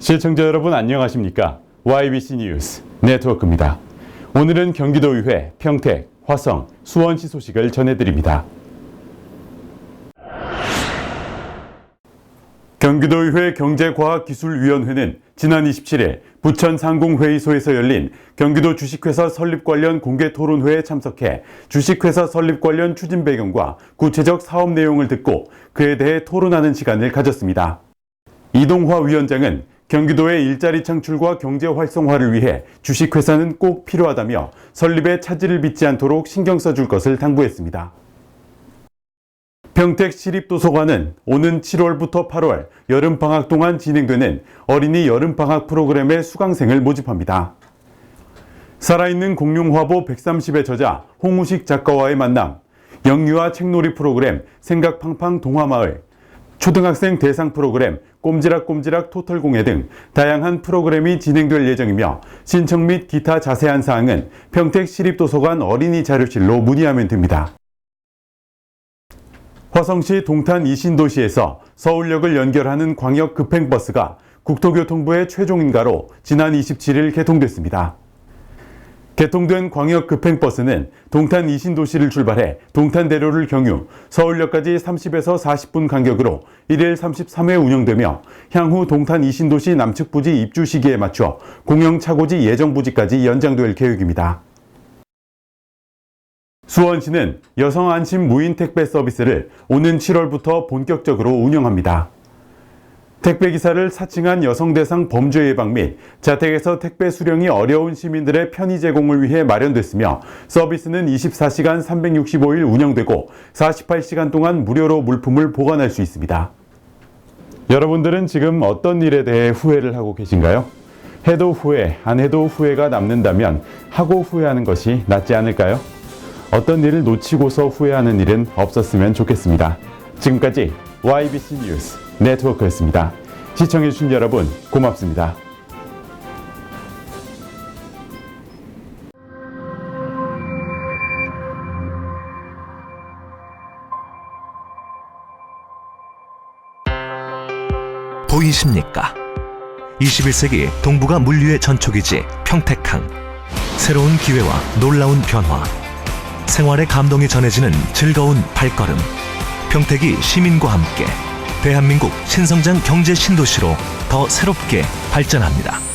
시청자 여러분 안녕하십니까? YBC 뉴스 네트워크입니다. 오늘은 경기도의회, 평택, 화성, 수원시 소식을 전해드립니다. 경기도의회 경제과학기술위원회는 지난 27일 부천 상공회의소에서 열린 경기도 주식회사 설립 관련 공개 토론회에 참석해 주식회사 설립 관련 추진 배경과 구체적 사업 내용을 듣고 그에 대해 토론하는 시간을 가졌습니다. 이동화 위원장은 경기도의 일자리 창출과 경제 활성화를 위해 주식회사는 꼭 필요하다며 설립에 차질을 빚지 않도록 신경 써줄 것을 당부했습니다. 평택 시립도서관은 오는 7월부터 8월 여름방학 동안 진행되는 어린이 여름방학 프로그램의 수강생을 모집합니다. 살아있는 공룡화보 130의 저자 홍우식 작가와의 만남, 영유아 책놀이 프로그램 생각팡팡 동화마을, 초등학생 대상 프로그램 꼼지락꼼지락 토털공예 등 다양한 프로그램이 진행될 예정이며 신청 및 기타 자세한 사항은 평택 시립도서관 어린이 자료실로 문의하면 됩니다. 화성시 동탄 이신도시에서 서울역을 연결하는 광역 급행버스가 국토교통부의 최종 인가로 지난 27일 개통됐습니다. 개통된 광역 급행버스는 동탄 이신도시를 출발해 동탄대로를 경유, 서울역까지 30에서 40분 간격으로 1일 33회 운영되며 향후 동탄 이신도시 남측 부지 입주 시기에 맞춰 공영 차고지 예정 부지까지 연장될 계획입니다. 수원시는 여성 안심 무인 택배 서비스를 오는 7월부터 본격적으로 운영합니다. 택배 기사를 사칭한 여성 대상 범죄 예방 및 자택에서 택배 수령이 어려운 시민들의 편의 제공을 위해 마련됐으며 서비스는 24시간 365일 운영되고 48시간 동안 무료로 물품을 보관할 수 있습니다. 여러분들은 지금 어떤 일에 대해 후회를 하고 계신가요? 해도 후회, 안 해도 후회가 남는다면 하고 후회하는 것이 낫지 않을까요? 어떤 일을 놓치고서 후회하는 일은 없었으면 좋겠습니다. 지금까지 YBC 뉴스 네트워크였습니다. 시청해주신 여러분 고맙습니다. 보이십니까? 21세기 동북아 물류의 전초기지 평택항. 새로운 기회와 놀라운 변화. 생활의 감동이 전해지는 즐거운 발걸음. 평택이 시민과 함께 대한민국 신성장 경제 신도시로 더 새롭게 발전합니다.